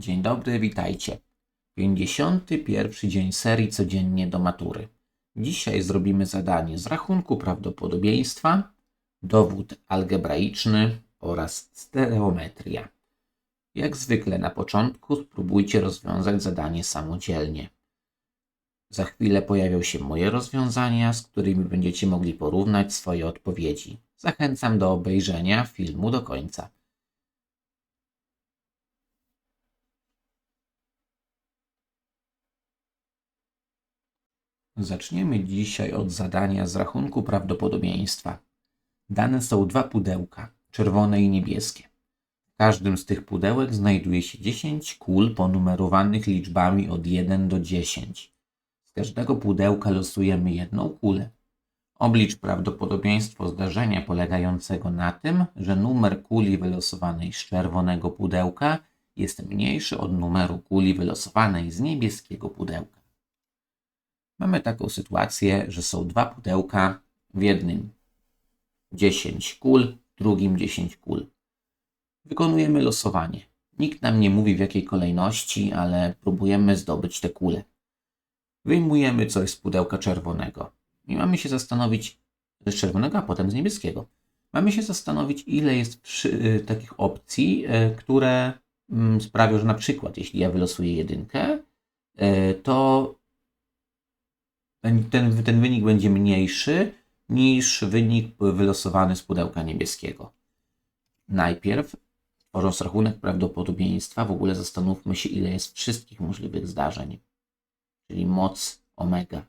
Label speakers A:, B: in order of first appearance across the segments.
A: Dzień dobry, witajcie. 51 dzień serii codziennie do matury. Dzisiaj zrobimy zadanie z rachunku prawdopodobieństwa, dowód algebraiczny oraz stereometria. Jak zwykle na początku spróbujcie rozwiązać zadanie samodzielnie. Za chwilę pojawią się moje rozwiązania, z którymi będziecie mogli porównać swoje odpowiedzi. Zachęcam do obejrzenia filmu do końca. Zaczniemy dzisiaj od zadania z rachunku prawdopodobieństwa. Dane są dwa pudełka, czerwone i niebieskie. W każdym z tych pudełek znajduje się 10 kul ponumerowanych liczbami od 1 do 10. Z każdego pudełka losujemy jedną kulę. Oblicz prawdopodobieństwo zdarzenia polegającego na tym, że numer kuli wylosowanej z czerwonego pudełka jest mniejszy od numeru kuli wylosowanej z niebieskiego pudełka. Mamy taką sytuację, że są dwa pudełka, w jednym 10 kul, drugim 10 kul. Wykonujemy losowanie. Nikt nam nie mówi w jakiej kolejności, ale próbujemy zdobyć te kule. Wyjmujemy coś z pudełka czerwonego i mamy się zastanowić, z czerwonego, a potem z niebieskiego. Mamy się zastanowić, ile jest przy, y, takich opcji, y, które mm, sprawią, że na przykład, jeśli ja wylosuję jedynkę, y, to ten, ten, wynik będzie mniejszy niż wynik wylosowany z pudełka niebieskiego. Najpierw, tworząc rachunek prawdopodobieństwa, w ogóle zastanówmy się, ile jest wszystkich możliwych zdarzeń, czyli moc omega,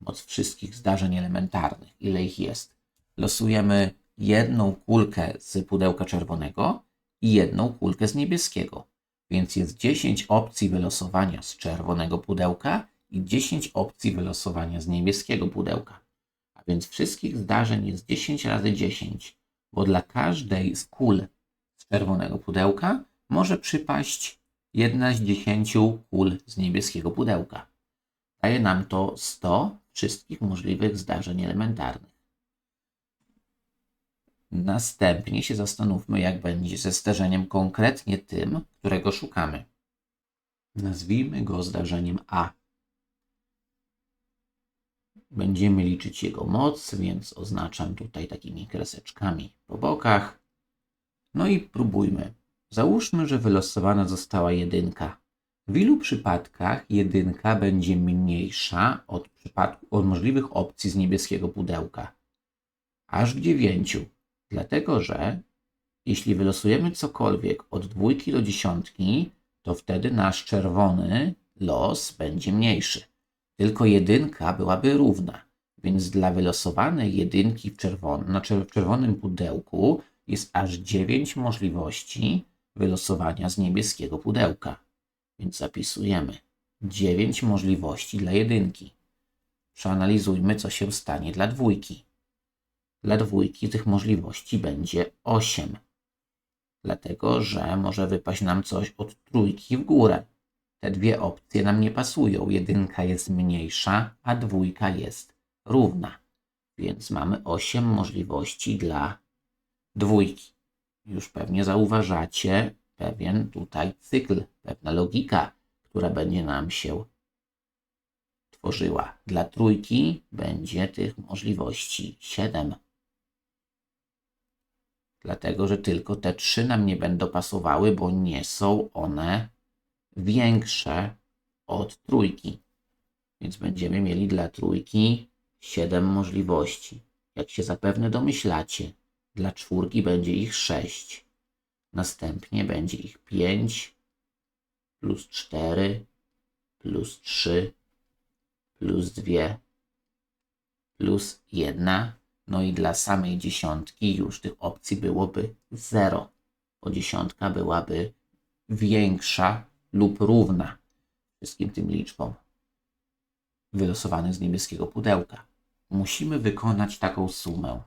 A: moc wszystkich zdarzeń elementarnych, ile ich jest. Losujemy jedną kulkę z pudełka czerwonego i jedną kulkę z niebieskiego, więc jest 10 opcji wylosowania z czerwonego pudełka i 10 opcji wylosowania z niebieskiego pudełka. A więc wszystkich zdarzeń jest 10 razy 10, bo dla każdej z kul z czerwonego pudełka może przypaść jedna z 10 kul z niebieskiego pudełka. Daje nam to 100 wszystkich możliwych zdarzeń elementarnych. Następnie się zastanówmy, jak będzie ze zdarzeniem konkretnie tym, którego szukamy. Nazwijmy go zdarzeniem A. Będziemy liczyć jego moc, więc oznaczam tutaj takimi kreseczkami po bokach. No i próbujmy. Załóżmy, że wylosowana została jedynka. W ilu przypadkach jedynka będzie mniejsza od, przypadku, od możliwych opcji z niebieskiego pudełka? Aż w dziewięciu. Dlatego, że jeśli wylosujemy cokolwiek od dwójki do dziesiątki, to wtedy nasz czerwony los będzie mniejszy tylko jedynka byłaby równa. Więc dla wylosowanej jedynki w, czerwonym, znaczy w czerwonym pudełku jest aż 9 możliwości wylosowania z niebieskiego pudełka. Więc zapisujemy 9 możliwości dla jedynki. Przeanalizujmy, co się stanie dla dwójki. Dla dwójki tych możliwości będzie 8. Dlatego, że może wypaść nam coś od trójki w górę. Te dwie opcje nam nie pasują. Jedynka jest mniejsza, a dwójka jest równa. Więc mamy 8 możliwości dla dwójki. Już pewnie zauważacie pewien tutaj cykl, pewna logika, która będzie nam się tworzyła. Dla trójki będzie tych możliwości 7. Dlatego, że tylko te trzy nam nie będą pasowały, bo nie są one większe od trójki. Więc będziemy mieli dla trójki 7 możliwości. Jak się zapewne domyślacie, dla czwórki będzie ich 6. Następnie będzie ich 5 plus 4 plus 3 plus 2 plus 1. No i dla samej dziesiątki już tych opcji byłoby 0, bo dziesiątka byłaby większa lub równa wszystkim tym liczbom wylosowanych z niebieskiego pudełka. Musimy wykonać taką sumę.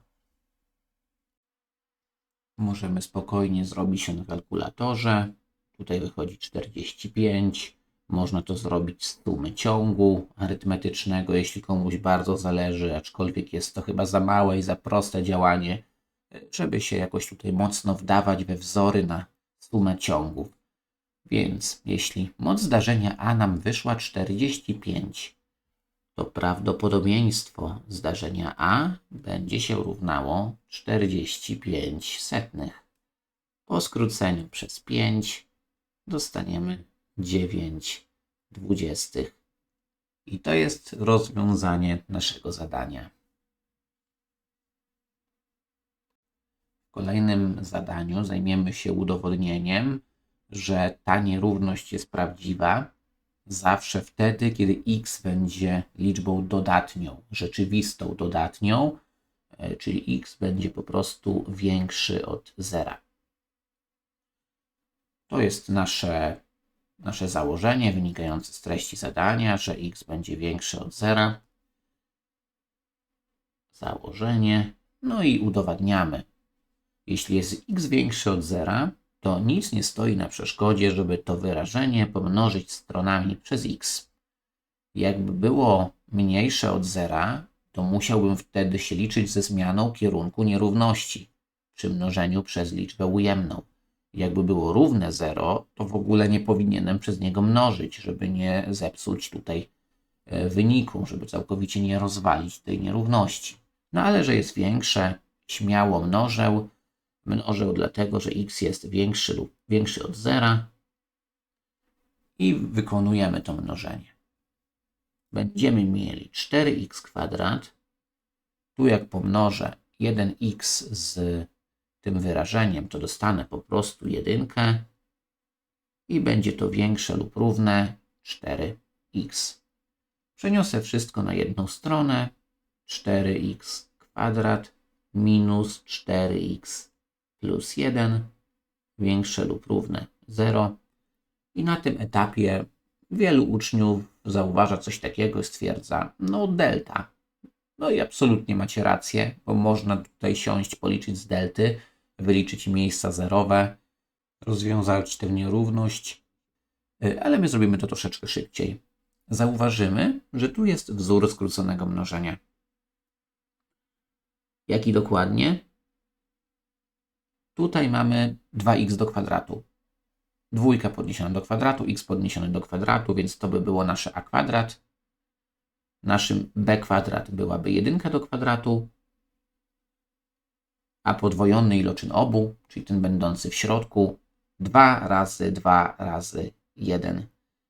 A: Możemy spokojnie zrobić ją na kalkulatorze. Tutaj wychodzi 45. Można to zrobić z sumy ciągu arytmetycznego, jeśli komuś bardzo zależy, aczkolwiek jest to chyba za małe i za proste działanie, żeby się jakoś tutaj mocno wdawać we wzory na sumę ciągów. Więc jeśli moc zdarzenia A nam wyszła 45, to prawdopodobieństwo zdarzenia A będzie się równało 45 setnych. Po skróceniu przez 5 dostaniemy 9 dwudziestych. I to jest rozwiązanie naszego zadania. W kolejnym zadaniu zajmiemy się udowodnieniem, że ta nierówność jest prawdziwa zawsze wtedy, kiedy x będzie liczbą dodatnią, rzeczywistą dodatnią, e, czyli x będzie po prostu większy od zera. To jest nasze, nasze założenie wynikające z treści zadania, że x będzie większy od zera. Założenie. No i udowadniamy. Jeśli jest x większy od zera, to nic nie stoi na przeszkodzie, żeby to wyrażenie pomnożyć stronami przez x. Jakby było mniejsze od zera, to musiałbym wtedy się liczyć ze zmianą kierunku nierówności przy mnożeniu przez liczbę ujemną. Jakby było równe 0, to w ogóle nie powinienem przez niego mnożyć, żeby nie zepsuć tutaj e, wyniku, żeby całkowicie nie rozwalić tej nierówności. No ale że jest większe, śmiało mnożę, mnożę dlatego, że x jest większy lub większy od zera i wykonujemy to mnożenie. Będziemy mieli 4x kwadrat. Tu jak pomnożę 1x z tym wyrażeniem, to dostanę po prostu jedynkę i będzie to większe lub równe 4x. Przeniosę wszystko na jedną stronę. 4x kwadrat minus 4x plus 1 większe lub równe 0. I na tym etapie wielu uczniów zauważa coś takiego i stwierdza, no delta. No i absolutnie macie rację, bo można tutaj siąść, policzyć z delty, wyliczyć miejsca zerowe, rozwiązać tę nierówność, y, ale my zrobimy to troszeczkę szybciej. Zauważymy, że tu jest wzór skróconego mnożenia. Jaki dokładnie? Tutaj mamy 2x do kwadratu. Dwójka podniesiona do kwadratu, x podniesione do kwadratu, więc to by było nasze a kwadrat. Naszym b kwadrat byłaby jedynka do kwadratu, a podwojony iloczyn obu, czyli ten będący w środku, 2 razy 2 razy 1.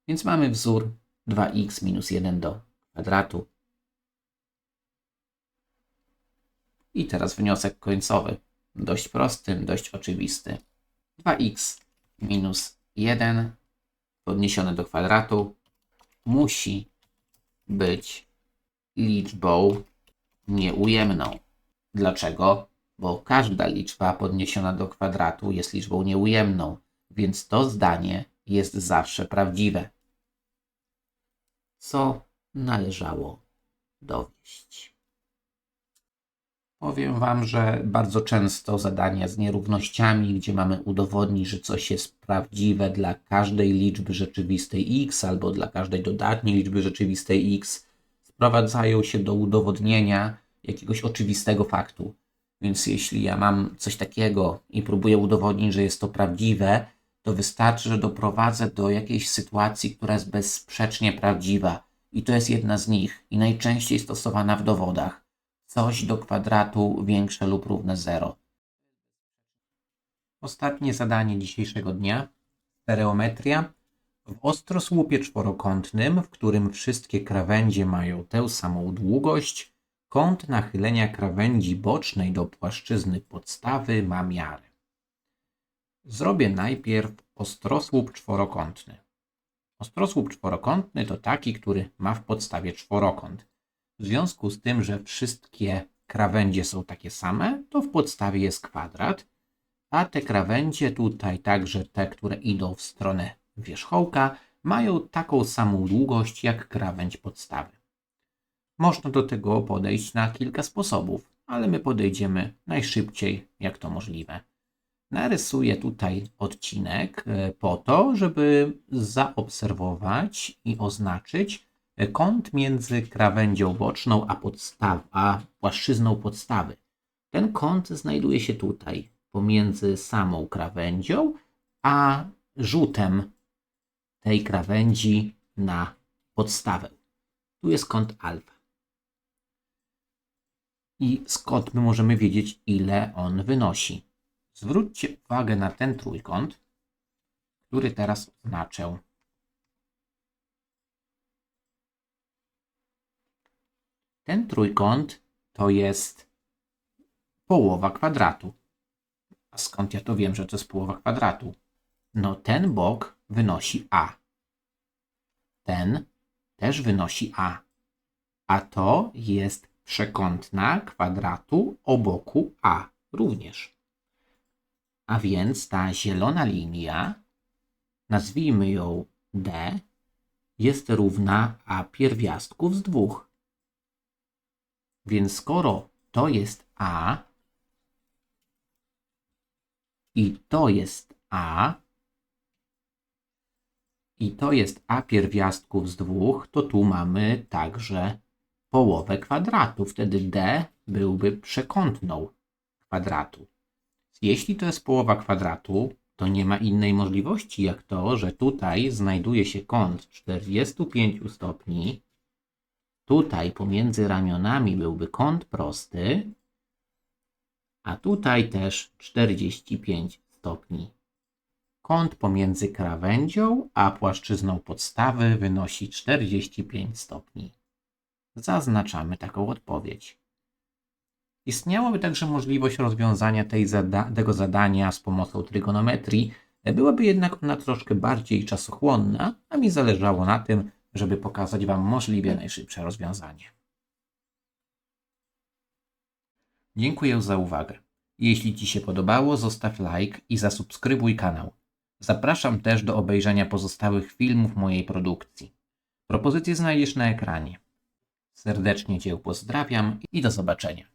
A: Więc mamy wzór 2x minus 1 do kwadratu. I teraz wniosek końcowy dość prosty, dość oczywisty. 2x minus 1 podniesione do kwadratu musi być liczbą nieujemną. Dlaczego? Bo każda liczba podniesiona do kwadratu jest liczbą nieujemną, więc to zdanie jest zawsze prawdziwe. Co należało dowieść? Powiem Wam, że bardzo często zadania z nierównościami, gdzie mamy udowodnić, że coś jest prawdziwe dla każdej liczby rzeczywistej x albo dla każdej dodatniej liczby rzeczywistej x, sprowadzają się do udowodnienia jakiegoś oczywistego faktu. Więc jeśli ja mam coś takiego i próbuję udowodnić, że jest to prawdziwe, to wystarczy, że doprowadzę do jakiejś sytuacji, która jest bezsprzecznie prawdziwa. I to jest jedna z nich i najczęściej stosowana w dowodach coś do kwadratu większe lub równe 0. Ostatnie zadanie dzisiejszego dnia. Stereometria. W ostrosłupie czworokątnym, w którym wszystkie krawędzie mają tę samą długość, kąt nachylenia krawędzi bocznej do płaszczyzny podstawy ma miarę. Zrobię najpierw ostrosłup czworokątny. Ostrosłup czworokątny to taki, który ma w podstawie czworokąt. W związku z tym, że wszystkie krawędzie są takie same, to w podstawie jest kwadrat, a te krawędzie tutaj, także te, które idą w stronę wierzchołka, mają taką samą długość jak krawędź podstawy. Można do tego podejść na kilka sposobów, ale my podejdziemy najszybciej, jak to możliwe. Narysuję tutaj odcinek e, po to, żeby zaobserwować i oznaczyć, kąt między krawędzią boczną a, podstaw, a płaszczyzną podstawy. Ten kąt znajduje się tutaj, pomiędzy samą krawędzią a rzutem tej krawędzi na podstawę. Tu jest kąt alfa. I skąd my możemy wiedzieć, ile on wynosi? Zwróćcie uwagę na ten trójkąt, który teraz oznaczę. Ten trójkąt to jest połowa kwadratu. A skąd ja to wiem, że to jest połowa kwadratu? No ten bok wynosi a. Ten też wynosi a. A to jest przekątna kwadratu o boku a również. A więc ta zielona linia, nazwijmy ją d, jest równa a pierwiastków z dwóch. Więc skoro to jest a i to jest a i to jest a pierwiastków z dwóch, to tu mamy także połowę kwadratu. Wtedy d byłby przekątną kwadratu. Jeśli to jest połowa kwadratu, to nie ma innej możliwości jak to, że tutaj znajduje się kąt 45 stopni, Tutaj pomiędzy ramionami byłby kąt prosty, a tutaj też 45 stopni. Kąt pomiędzy krawędzią a płaszczyzną podstawy wynosi 45 stopni. Zaznaczamy taką odpowiedź. Istniałaby także możliwość rozwiązania zada tego zadania z pomocą trygonometrii, byłaby jednak ona troszkę bardziej czasochłonna, a mi zależało na tym, żeby pokazać Wam możliwie najszybsze rozwiązanie. Dziękuję za uwagę. Jeśli Ci się podobało, zostaw like i zasubskrybuj kanał. Zapraszam też do obejrzenia pozostałych filmów mojej produkcji. Propozycje znajdziesz na ekranie. Serdecznie Cię pozdrawiam i do zobaczenia.